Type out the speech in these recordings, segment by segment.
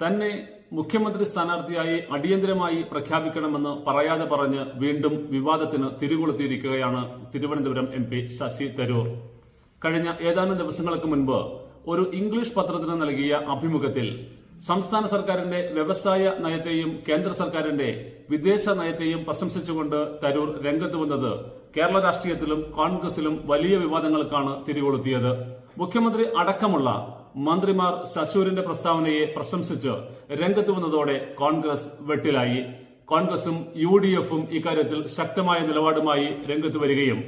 തന്നെ മുഖ്യമന്ത്രി സ്ഥാനാർത്ഥിയായി അടിയന്തരമായി പ്രഖ്യാപിക്കണമെന്ന് പറയാതെ പറഞ്ഞ് വീണ്ടും വിവാദത്തിന് തിരികൊളുത്തിയിരിക്കുകയാണ് തിരുവനന്തപുരം എം പി ശശി തരൂർ. കഴിഞ്ഞ ഏതാനും ദിവസങ്ങൾക്ക് മുൻപ് ഒരു ഇംഗ്ലീഷ് പത്രത്തിന് നൽകിയ അഭിമുഖത്തിൽ സംസ്ഥാന സർക്കാരിന്റെ വ്യവസായ നയത്തെയും കേന്ദ്ര സർക്കാരിന്റെ വിദേശ നയത്തെയും പ്രശംസിച്ചുകൊണ്ട് തരൂർ രംഗത്ത് വന്നത് കേരള രാഷ്ട്രീയത്തിലും കോൺഗ്രസിലും വലിയ വിവാദങ്ങൾക്കാണ് തിരികൊളുത്തിയത്. മുഖ്യമന്ത്രി അടക്കമുള്ള മന്ത്രിമാർ ശശൂരിന്റെ പ്രസ്താവനയെ പ്രശംസിച്ച് രംഗത്ത് വന്നതോടെ കോൺഗ്രസ് വെട്ടിലായി. കോൺഗ്രസും യു ഡി എഫും ഇക്കാര്യത്തിൽ ശക്തമായ നിലപാടുമായി രംഗത്ത് വരികയും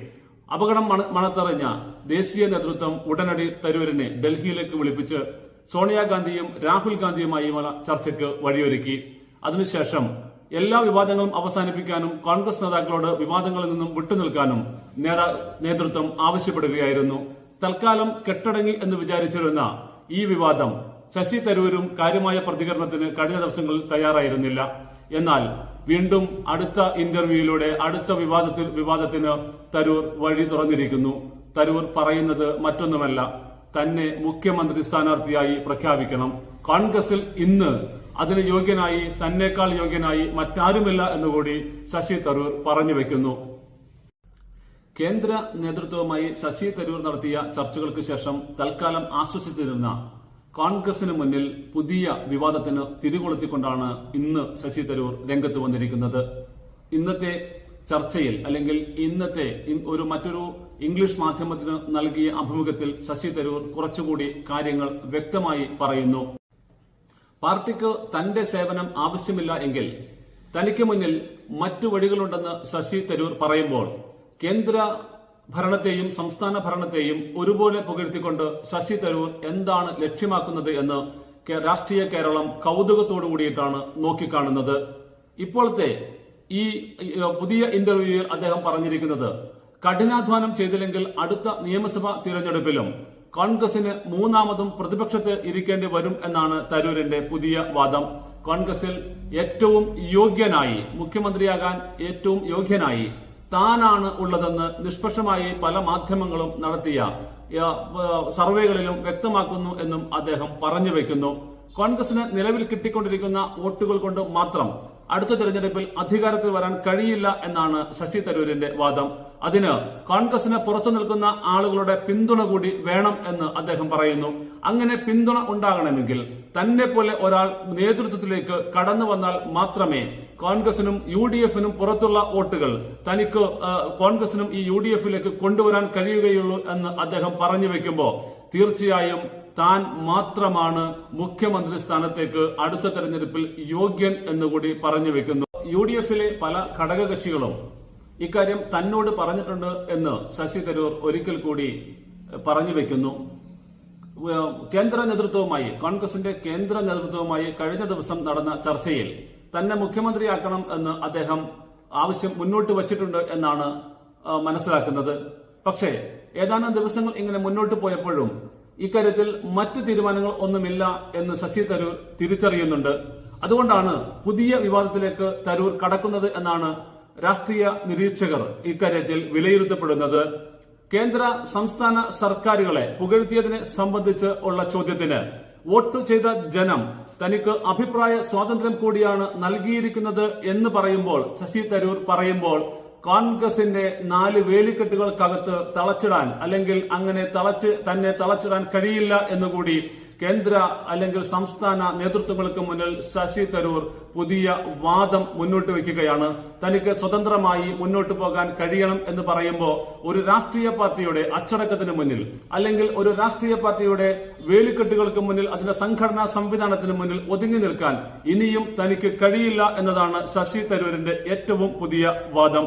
അപകടം മണ- മണത്തറിഞ്ഞ ദേശീയ നേതൃത്വം ഉടനടി തരൂരിനെ ഡൽഹിയിലേക്ക് വിളിപ്പിച്ച് സോണിയാഗാന്ധിയും രാഹുൽ ഗാന്ധിയുമായുമുള്ള ചർച്ചയ്ക്ക് വഴിയൊരുക്കി. അതിനുശേഷം എല്ലാ വിവാദങ്ങളും അവസാനിപ്പിക്കാനും കോൺഗ്രസ് നേതാക്കളോട് വിവാദങ്ങളിൽ നിന്നും വിട്ടുനിൽക്കാനും നേതൃത്വം ആവശ്യപ്പെടുകയായിരുന്നു. തൽക്കാലം കെട്ടടങ്ങി എന്ന് വിചാരിച്ചിരുന്ന ഈ വിവാദം ശശി തരൂരും കാര്യമായ പ്രതികരണത്തിന് കഴിഞ്ഞ ദിവസങ്ങളിൽ തയ്യാറായിരുന്നില്ല. എന്നാൽ വീണ്ടും അടുത്ത ഇന്റർവ്യൂയിലൂടെ അടുത്ത വിവാദത്തിൽ വിവാദത്തിന് തരൂർ വഴി തുറന്നിരിക്കുന്നു. തരൂർ പറയുന്നത് മറ്റൊന്നുമല്ല. തന്നെ മുഖ്യമന്ത്രി സ്ഥാനാർത്ഥിയായി പ്രഖ്യാപിക്കണം. കോൺഗ്രസിൽ ഇന്ന് അതിന് യോഗ്യനായി തന്നെക്കാൾ യോഗ്യനായി മറ്റാരുമില്ല എന്നുകൂടി ശശി തരൂർ പറഞ്ഞു വെക്കുന്നു. കേന്ദ്ര നേതൃത്വവുമായി ശശി തരൂർ നടത്തിയ ചർച്ചകൾക്ക് ശേഷം തൽക്കാലം ആശ്വസിച്ചിരുന്ന കോൺഗ്രസിന് മുന്നിൽ പുതിയ വിവാദത്തിന് തിരികൊളുത്തിക്കൊണ്ടാണ് ഇന്ന് ശശി തരൂർ രംഗത്ത് വന്നിരിക്കുന്നത്. ഇന്നത്തെ ചർച്ചയിൽ അല്ലെങ്കിൽ ഇന്നത്തെ ഒരു മറ്റൊരു ഇംഗ്ലീഷ് മാധ്യമത്തിന് നൽകിയ അഭിമുഖത്തിൽ ശശി തരൂർ കുറച്ചുകൂടി കാര്യങ്ങൾ വ്യക്തമായി പറയുന്നു. പാർട്ടിക്ക് തന്റെ സേവനം ആവശ്യമില്ല എങ്കിൽ തനിക്ക് മുന്നിൽ മറ്റു വഴികളുണ്ടെന്ന് ശശി തരൂർ പറയുമ്പോൾ കേന്ദ്ര ഭരണത്തെയും സംസ്ഥാന ഭരണത്തെയും ഒരുപോലെ പുകഴ്ത്തിക്കൊണ്ട് ശശി തരൂർ എന്താണ് ലക്ഷ്യമാക്കുന്നത് എന്ന് രാഷ്ട്രീയ കേരളം കൗതുകത്തോടു കൂടിയിട്ടാണ് നോക്കിക്കാണുന്നത്. ഇപ്പോഴത്തെ ഈ പുതിയ ഇന്റർവ്യൂവിൽ അദ്ദേഹം പറഞ്ഞിരിക്കുന്നത് കഠിനാധ്വാനം ചെയ്തില്ലെങ്കിൽ അടുത്ത നിയമസഭാ തിരഞ്ഞെടുപ്പിലും കോൺഗ്രസിന് മൂന്നാമതും പ്രതിപക്ഷത്ത് ഇരിക്കേണ്ടി വരും എന്നാണ് തരൂരിന്റെ പുതിയ വാദം. കോൺഗ്രസിൽ ഏറ്റവും യോഗ്യനായി മുഖ്യമന്ത്രിയാകാൻ ഏറ്റവും യോഗ്യനായി താനാണ് ഉള്ളതെന്ന് നിഷ്പക്ഷമായി പല മാധ്യമങ്ങളും നടത്തിയ സർവേകളിലും വ്യക്തമാക്കുന്നു എന്നും അദ്ദേഹം പറഞ്ഞു വെക്കുന്നു. കോൺഗ്രസിന് നിലവിൽ കിട്ടിക്കൊണ്ടിരിക്കുന്ന വോട്ടുകൾ കൊണ്ട് മാത്രം അടുത്ത തെരഞ്ഞെടുപ്പിൽ അധികാരത്തിൽ വരാൻ കഴിയില്ല എന്നാണ് ശശി തരൂരിന്റെ വാദം. അതിന് കോൺഗ്രസിന് പുറത്തു നിൽക്കുന്ന ആളുകളുടെ പിന്തുണ കൂടി വേണം എന്ന് അദ്ദേഹം പറയുന്നു. അങ്ങനെ പിന്തുണ ഉണ്ടാകണമെങ്കിൽ തന്നെ പോലെ ഒരാൾ നേതൃത്വത്തിലേക്ക് കടന്നു വന്നാൽ മാത്രമേ കോൺഗ്രസിനും യു ഡി എഫിനും പുറത്തുള്ള വോട്ടുകൾ തനിക്ക് കോൺഗ്രസിനും ഈ യു ഡി എഫിലേക്ക് കൊണ്ടുവരാൻ കഴിയുകയുള്ളൂ എന്ന് അദ്ദേഹം പറഞ്ഞു വെക്കുമ്പോൾ തീർച്ചയായും താൻ മാത്രമാണ് മുഖ്യമന്ത്രി സ്ഥാനത്തേക്ക് അടുത്ത തെരഞ്ഞെടുപ്പിൽ യോഗ്യൻ എന്നുകൂടി പറഞ്ഞു വെക്കുന്നു. യു ഡി എഫിലെ പല ഘടകകക്ഷികളും ഇക്കാര്യം തന്നോട് പറഞ്ഞിട്ടുണ്ട് എന്ന് ശശി തരൂർ ഒരിക്കൽ കൂടി പറഞ്ഞു വെക്കുന്നു. കേന്ദ്ര നേതൃത്വവുമായി കോൺഗ്രസിന്റെ കേന്ദ്ര നേതൃത്വവുമായി കഴിഞ്ഞ ദിവസം നടന്ന ചർച്ചയിൽ തന്നെ മുഖ്യമന്ത്രിയാക്കണം എന്ന് അദ്ദേഹം ആവശ്യം മുന്നോട്ട് വച്ചിട്ടുണ്ട് എന്നാണ് മനസ്സിലാക്കുന്നത്. പക്ഷേ ഏതാനും ദിവസങ്ങൾ ഇങ്ങനെ മുന്നോട്ട് പോയപ്പോഴും ഇക്കാര്യത്തിൽ മറ്റ് തീരുമാനങ്ങൾ ഒന്നുമില്ല എന്ന് ശശി തരൂർ തിരിച്ചറിയുന്നുണ്ട്. അതുകൊണ്ടാണ് പുതിയ വിവാദത്തിലേക്ക് തരൂർ കടക്കുന്നത് എന്നാണ് രാഷ്ട്രീയ നിരീക്ഷകർ ഇക്കാര്യത്തിൽ വിലയിരുത്തപ്പെടുന്നത്. കേന്ദ്ര സംസ്ഥാന സർക്കാരുകളെ പുകഴ്ത്തിയതിനെ സംബന്ധിച്ച് ഉള്ള ചോദ്യത്തിന് വോട്ട് ചെയ്ത ജനം തനിക്ക് അഭിപ്രായ സ്വാതന്ത്ര്യം കൂടിയാണ് നൽകിയിരിക്കുന്നത് എന്ന് പറയുമ്പോൾ ശശി തരൂർ പറയുമ്പോൾ കോൺഗ്രസിന്റെ നാല് വേലിക്കെട്ടുകൾക്കകത്ത് തളച്ചിടാൻ അല്ലെങ്കിൽ അങ്ങനെ തളച്ച് തന്നെ തളച്ചിടാൻ കഴിയില്ല എന്നുകൂടി കേന്ദ്ര അല്ലെങ്കിൽ സംസ്ഥാന നേതൃത്വങ്ങൾക്ക് മുന്നിൽ ശശി തരൂർ പുതിയ വാദം മുന്നോട്ട് വയ്ക്കുകയാണ്. തനിക്ക് സ്വതന്ത്രമായി മുന്നോട്ട് പോകാൻ കഴിയണം എന്ന് പറയുമ്പോൾ ഒരു രാഷ്ട്രീയ പാർട്ടിയുടെ അച്ചടക്കത്തിന് മുന്നിൽ അല്ലെങ്കിൽ ഒരു രാഷ്ട്രീയ പാർട്ടിയുടെ വേലിക്കെട്ടുകൾക്ക് മുന്നിൽ അതിന്റെ സംഘടനാ സംവിധാനത്തിന് മുന്നിൽ ഒതുങ്ങി നിൽക്കാൻ ഇനിയും തനിക്ക് കഴിയില്ല എന്നതാണ് ശശി തരൂരിന്റെ ഏറ്റവും പുതിയ വാദം.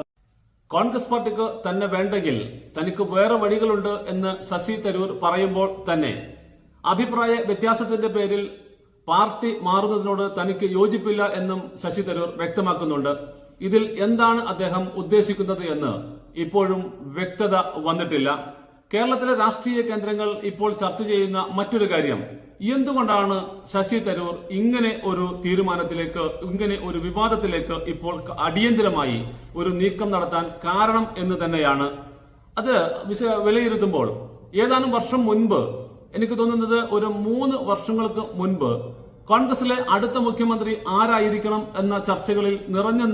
കോൺഗ്രസ് പാർട്ടിക്ക് തന്നെ വേണ്ടെങ്കിൽ തനിക്ക് വേറെ വഴികളുണ്ട് എന്ന് ശശി തരൂർ പറയുമ്പോൾ തന്നെ അഭിപ്രായ വ്യത്യാസത്തിന്റെ പേരിൽ പാർട്ടി മാറുന്നതിനോട് തനിക്ക് യോജിപ്പില്ല എന്നും ശശി തരൂർ വ്യക്തമാക്കുന്നുണ്ട്. ഇതിൽ എന്താണ് അദ്ദേഹം ഉദ്ദേശിക്കുന്നത് എന്ന് ഇപ്പോഴും വ്യക്തത വന്നിട്ടില്ല. കേരളത്തിലെ രാഷ്ട്രീയ കേന്ദ്രങ്ങൾ ഇപ്പോൾ ചർച്ച ചെയ്യുന്ന മറ്റൊരു കാര്യം എന്തുകൊണ്ടാണ് ശശി തരൂർ ഇങ്ങനെ ഒരു തീരുമാനത്തിലേക്ക് ഇങ്ങനെ ഒരു വിവാദത്തിലേക്ക് ഇപ്പോൾ അടിയന്തരമായി ഒരു നീക്കം നടത്താൻ കാരണം എന്ന് തന്നെയാണ്. അത് വിലയിരുത്തുമ്പോൾ ഏതാനും വർഷം മുൻപ് എനിക്ക് തോന്നുന്നത് ഒരു മൂന്ന് വർഷങ്ങൾക്ക് മുൻപ് കോൺഗ്രസിലെ അടുത്ത മുഖ്യമന്ത്രി ആരായിരിക്കണം എന്ന ചർച്ചകളിൽ നിറഞ്ഞു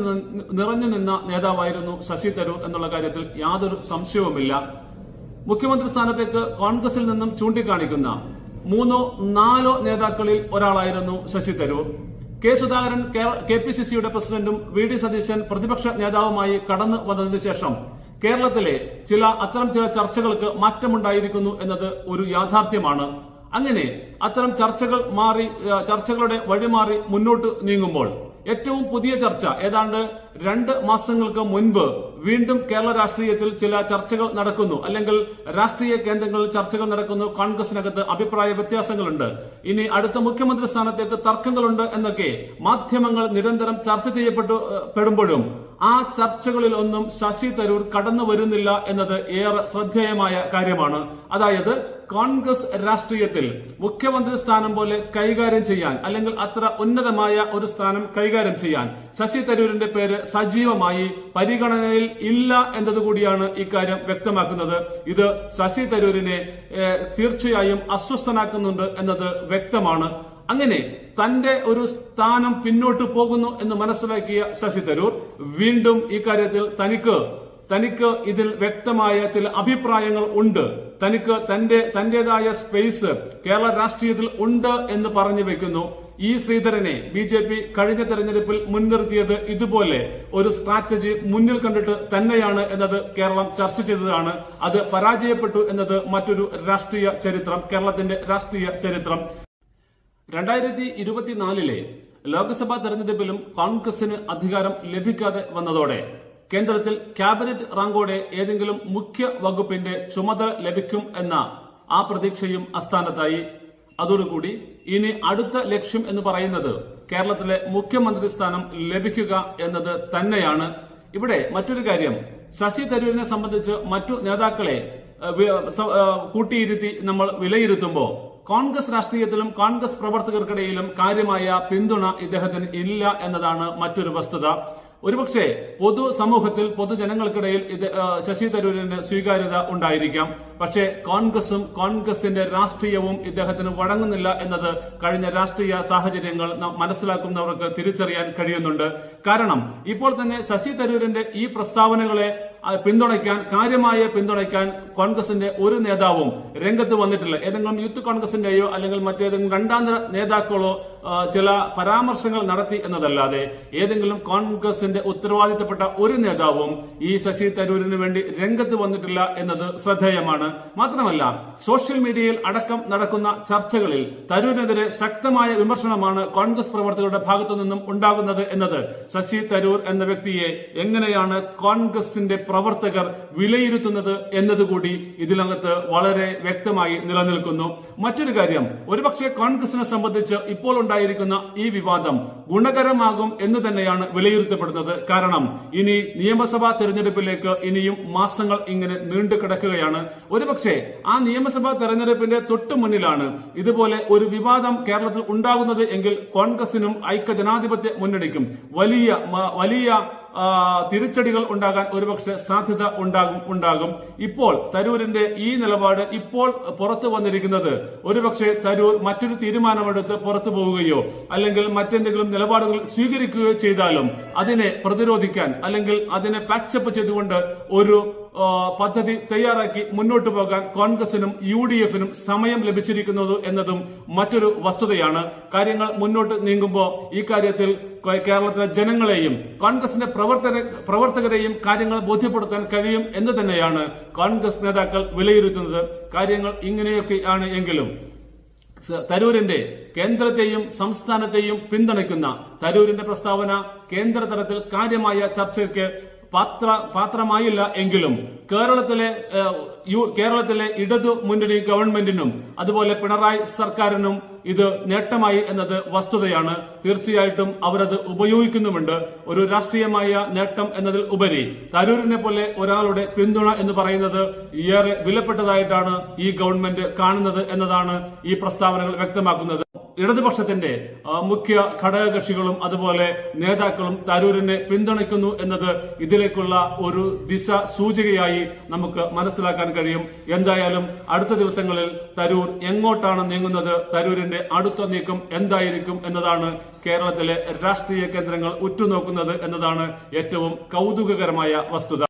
നിറഞ്ഞു നിന്ന നേതാവായിരുന്നു ശശി തരൂർ എന്നുള്ള കാര്യത്തിൽ യാതൊരു സംശയവുമില്ല. മുഖ്യമന്ത്രി സ്ഥാനത്തേക്ക് കോൺഗ്രസിൽ നിന്നും ചൂണ്ടിക്കാണിക്കുന്ന മൂന്നോ നാലോ നേതാക്കളിൽ ഒരാളായിരുന്നു Shashi Tharoor. K Sudhakaran K P C സിയുടെ പ്രസിഡന്റും വി ഡി സതീശൻ പ്രതിപക്ഷ നേതാവുമായി കടന്നു വന്നതിന് ശേഷം കേരളത്തിലെ ചില അത്തരം ചില ചർച്ചകൾക്ക് മാറ്റമുണ്ടായിരിക്കുന്നു എന്നത് ഒരു യാഥാർത്ഥ്യമാണ്. അങ്ങനെ അത്തരം ചർച്ചകൾ മാറി ചർച്ചകളുടെ വഴിമാറി മുന്നോട്ട് നീങ്ങുമ്പോൾ ഏറ്റവും പുതിയ ചർച്ച. ഏതാണ്ട് രണ്ട് മാസങ്ങൾക്ക് മുൻപ് വീണ്ടും കേരള രാഷ്ട്രീയത്തിൽ ചില ചർച്ചകൾ നടക്കുന്നു. അല്ലെങ്കിൽ രാഷ്ട്രീയ കേന്ദ്രങ്ങളിൽ ചർച്ചകൾ നടക്കുന്നു. കോൺഗ്രസിനകത്ത് അഭിപ്രായ വ്യത്യാസങ്ങളുണ്ട്. ഇനി അടുത്ത മുഖ്യമന്ത്രി സ്ഥാനത്തേക്ക് തർക്കങ്ങളുണ്ട് എന്നൊക്കെ മാധ്യമങ്ങൾ നിരന്തരം ചർച്ച ചെയ്യപ്പെട്ടു പെടുമ്പോഴും ആ ചർച്ചകളിൽ ഒന്നും ശശി തരൂർ കടന്നു വരുന്നില്ല എന്നത് ഏറെ ശ്രദ്ധേയമായ കാര്യമാണ്. അതായത് കോൺഗ്രസ് രാഷ്ട്രീയത്തിൽ മുഖ്യമന്ത്രി സ്ഥാനം പോലെ കൈകാര്യം ചെയ്യാൻ അല്ലെങ്കിൽ അത്ര ഉന്നതമായ ഒരു സ്ഥാനം കൈകാര്യം ചെയ്യാൻ ശശി തരൂരിന്റെ പേര് സജീവമായി പരിഗണനയിൽ ഇല്ല എന്നതുകൂടിയാണ് ഇക്കാര്യം വ്യക്തമാക്കുന്നത്. ഇത് ശശി തരൂരിനെ തീർച്ചയായും അസ്വസ്ഥനാക്കുന്നുണ്ട് എന്നത് വ്യക്തമാണ്. അങ്ങനെ തന്റെ ഒരു സ്ഥാനം പിന്നോട്ട് പോകുന്നു എന്ന് മനസ്സിലാക്കിയ ശശി തരൂർ വീണ്ടും ഇക്കാര്യത്തിൽ തനിക്ക് തനിക്ക് ഇതിൽ വ്യക്തമായ ചില അഭിപ്രായങ്ങൾ ഉണ്ട്. തനിക്ക് തന്റെ തന്റേതായ സ്പേസ് കേരള രാഷ്ട്രീയത്തിൽ ഉണ്ട് എന്ന് പറഞ്ഞു വെക്കുന്നു. ഈ ശ്രീധരനെ ബി ജെ പി കഴിഞ്ഞ തെരഞ്ഞെടുപ്പിൽ മുൻനിർത്തിയത് ഇതുപോലെ ഒരു സ്ട്രാറ്റജി മുന്നിൽ കണ്ടിട്ട് തന്നെയാണ് എന്നത് കേരളം ചർച്ച ചെയ്തതാണ്. അത് പരാജയപ്പെട്ടു എന്നത് മറ്റൊരു രാഷ്ട്രീയ ചരിത്രം കേരളത്തിന്റെ രാഷ്ട്രീയ ചരിത്രം. രണ്ടായിരത്തി ഇരുപത്തിനാലിലെ ലോക്സഭാ തെരഞ്ഞെടുപ്പിലും കോൺഗ്രസിന് അധികാരം ലഭിക്കാതെ വന്നതോടെ കേന്ദ്രത്തിൽ ക്യാബിനറ്റ് റാങ്കോടെ ഏതെങ്കിലും മുഖ്യ വകുപ്പിന്റെ ചുമതല ലഭിക്കും എന്ന ആ പ്രതീക്ഷയും അസ്ഥാനത്തായി. അതോടുകൂടി ഇനി അടുത്ത ലക്ഷ്യം എന്ന് പറയുന്നത് കേരളത്തിലെ മുഖ്യമന്ത്രി സ്ഥാനം ലഭിക്കുക എന്നത് തന്നെയാണ്. ഇവിടെ മറ്റൊരു കാര്യം ശശി തരൂരിനെ സംബന്ധിച്ച് മറ്റു നേതാക്കളെ കൂട്ടിയിരുത്തി നമ്മൾ വിലയിരുത്തുമ്പോൾ കോൺഗ്രസ് രാഷ്ട്രീയത്തിലും കോൺഗ്രസ് പ്രവർത്തകർക്കിടയിലും കാര്യമായ പിന്തുണ ഇദ്ദേഹത്തിന് ഇല്ല എന്നതാണ് മറ്റൊരു വസ്തുത. ഒരുപക്ഷെ പൊതു സമൂഹത്തിൽ പൊതുജനങ്ങൾക്കിടയിൽ ശശി തരൂരിന് സ്വീകാര്യത ഉണ്ടായിരിക്കാം. പക്ഷേ കോൺഗ്രസും കോൺഗ്രസിന്റെ രാഷ്ട്രീയവും ഇദ്ദേഹത്തിന് വഴങ്ങുന്നില്ല എന്നത് കഴിഞ്ഞ രാഷ്ട്രീയ സാഹചര്യങ്ങൾ മനസ്സിലാക്കുന്നവർക്ക് തിരിച്ചറിയാൻ കഴിയുന്നുണ്ട്. കാരണം ഇപ്പോൾ തന്നെ ശശി തരൂരിന്റെ ഈ പ്രസ്താവനകളെ പിന്തുണയ്ക്കാൻ കാര്യമായ പിന്തുണയ്ക്കാൻ കോൺഗ്രസിന്റെ ഒരു നേതാവും രംഗത്ത് വന്നിട്ടില്ല. ഏതെങ്കിലും യൂത്ത് കോൺഗ്രസിന്റെയോ അല്ലെങ്കിൽ മറ്റേതെങ്കിലും രണ്ടാന്തര നേതാക്കളോ ചില പരാമർശങ്ങൾ നടത്തി എന്നതല്ലാതെ ഏതെങ്കിലും കോൺഗ്രസിന്റെ ഉത്തരവാദിത്തപ്പെട്ട ഒരു നേതാവും ഈ ശശി തരൂരിന് വേണ്ടി രംഗത്ത് വന്നിട്ടില്ല എന്നത് ശ്രദ്ധേയമാണ്. മാത്രമല്ല സോഷ്യൽ മീഡിയയിൽ അടക്കം നടക്കുന്ന ചർച്ചകളിൽ തരൂരിനെതിരെ ശക്തമായ വിമർശനമാണ് കോൺഗ്രസ് പ്രവർത്തകരുടെ ഭാഗത്തു നിന്നും ഉണ്ടാകുന്നത് എന്നത് ശശി തരൂർ എന്ന വ്യക്തിയെ എങ്ങനെയാണ് കോൺഗ്രസിന്റെ പ്രവർത്തകർ വിലയിരുത്തുന്നത് എന്നതുകൂടി ഇതിനകത്ത് വളരെ വ്യക്തമായി നിലനിൽക്കുന്നു. മറ്റൊരു കാര്യം ഒരുപക്ഷെ കോൺഗ്രസിനെ സംബന്ധിച്ച് ഇപ്പോൾ ഉണ്ടായിരിക്കുന്ന ഈ വിവാദം ഗുണകരമാകും എന്ന് തന്നെയാണ് വിലയിരുത്തപ്പെടുന്നത്. കാരണം ഇനി നിയമസഭാ തെരഞ്ഞെടുപ്പിലേക്ക് ഇനിയും മാസങ്ങൾ ഇങ്ങനെ നീണ്ടു കിടക്കുകയാണ്. ഒരുപക്ഷെ ആ നിയമസഭാ തെരഞ്ഞെടുപ്പിന്റെ തൊട്ടു മുന്നിലാണ് ഇതുപോലെ ഒരു വിവാദം കേരളത്തിൽ ഉണ്ടാകുന്നത് എങ്കിൽ കോൺഗ്രസിനും ഐക്യജനാധിപത്യ മുന്നണിക്കും വലിയ വലിയ തിരിച്ചടികൾ ഉണ്ടാകാൻ ഒരുപക്ഷെ സാധ്യത ഉണ്ടാകും ഉണ്ടാകും. ഇപ്പോൾ തരൂരിന്റെ ഈ നിലപാട് ഇപ്പോൾ പുറത്തു വന്നിരിക്കുന്നത് ഒരുപക്ഷെ തരൂർ മറ്റൊരു തീരുമാനമെടുത്ത് പുറത്തു പോവുകയോ അല്ലെങ്കിൽ മറ്റെന്തെങ്കിലും നിലപാടുകൾ സ്വീകരിക്കുകയോ ചെയ്താലും അതിനെ പ്രതിരോധിക്കാൻ അല്ലെങ്കിൽ അതിനെ പാച്ചപ്പ് ചെയ്തുകൊണ്ട് ഒരു പദ്ധതി തയ്യാറാക്കി മുന്നോട്ടു പോകാൻ കോൺഗ്രസിനും യു ഡി എഫിനും സമയം ലഭിച്ചിരിക്കുന്നത് എന്നതും മറ്റൊരു വസ്തുതയാണ്. കാര്യങ്ങൾ മുന്നോട്ട് നീങ്ങുമ്പോൾ ഈ കാര്യത്തിൽ കേരളത്തിലെ ജനങ്ങളെയും കോൺഗ്രസിന്റെ പ്രവർത്തക പ്രവർത്തകരെയും കാര്യങ്ങൾ ബോധ്യപ്പെടുത്താൻ കഴിയും എന്ന് തന്നെയാണ് കോൺഗ്രസ് നേതാക്കൾ വിലയിരുത്തുന്നത്. കാര്യങ്ങൾ ഇങ്ങനെയൊക്കെയാണ് എങ്കിലും തരൂരിന്റെ കേന്ദ്രത്തെയും സംസ്ഥാനത്തെയും പിന്തുണയ്ക്കുന്ന തരൂരിന്റെ പ്രസ്താവന കേന്ദ്ര തലത്തിൽ കാര്യമായ ചർച്ചയ്ക്ക് പാത്ര പാത്രമായില്ല എങ്കിലും കേരളത്തിലെ കേരളത്തിലെ ഇടതു മുന്നണി ഗവൺമെന്റിനും അതുപോലെ പിണറായി സർക്കാരിനും ഇത് നേട്ടമായി എന്നത് വസ്തുതയാണ്. തീർച്ചയായിട്ടും അവരത് ഉപയോഗിക്കുന്നുമുണ്ട്. ഒരു രാഷ്ട്രീയമായ നേട്ടം എന്നതിൽ ഉപരി തരൂരിനെ പോലെ ഒരാളുടെ പിന്തുണ എന്ന് പറയുന്നത് ഏറെ വിലപ്പെട്ടതായിട്ടാണ് ഈ ഗവൺമെന്റ് കാണുന്നത് എന്നതാണ് ഈ പ്രസ്താവനകൾ വ്യക്തമാക്കുന്നത്. ഇടതുപക്ഷത്തിന്റെ മുഖ്യ ഘടകകക്ഷികളും അതുപോലെ നേതാക്കളും തരൂരിനെ പിന്തുണയ്ക്കുന്നു എന്നത് ഇതിലേക്കുള്ള ഒരു ദിശ സൂചികയായി നമുക്ക് മനസ്സിലാക്കാൻ കഴിയും. എന്തായാലും അടുത്ത ദിവസങ്ങളിൽ തരൂർ എങ്ങോട്ടാണ് നീങ്ങുന്നത് തരൂരിന്റെ അടുത്ത നീക്കം എന്തായിരിക്കും എന്നതാണ് കേരളത്തിലെ രാഷ്ട്രീയ കേന്ദ്രങ്ങൾ ഉറ്റുനോക്കുന്നത് എന്നതാണ് ഏറ്റവും കൗതുകകരമായ വസ്തുത.